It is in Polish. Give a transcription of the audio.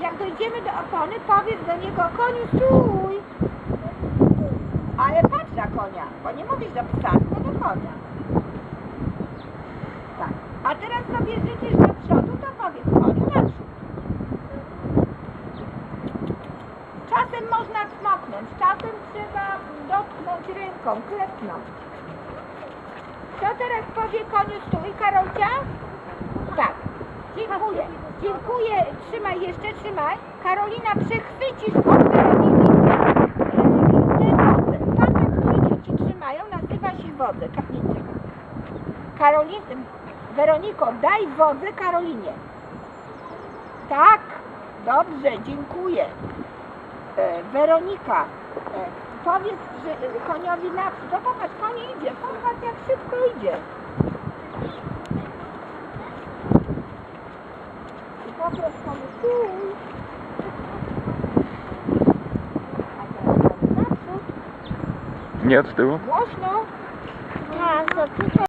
jak dojdziemy do opony, powiedz do niego, koniu stój. Ale patrz na konia, bo nie mówisz do psa, tylko do konia. Tak. A teraz sobie życzysz do przodu, to powiedz koniu naprzód. Czasem można cmoknąć, czasem trzeba dotknąć ręką, klepnąć. Kto teraz powie koniu stój, Karolcia? Dziękuję. Dziękuję. Trzymaj jeszcze, trzymaj. Karolina, przechwycisz od Weroniki ten. Pasek, który dzieci trzymają, nazywa się. Karolin, Weroniko, daj wodze Karolinie. Tak. Dobrze, dziękuję. E, Weronika, e, powiedz że, koniowi naprzód. No popatrz, koń idzie. Popatrz, jak szybko idzie. Nie od tyłu. Głośno. Tak,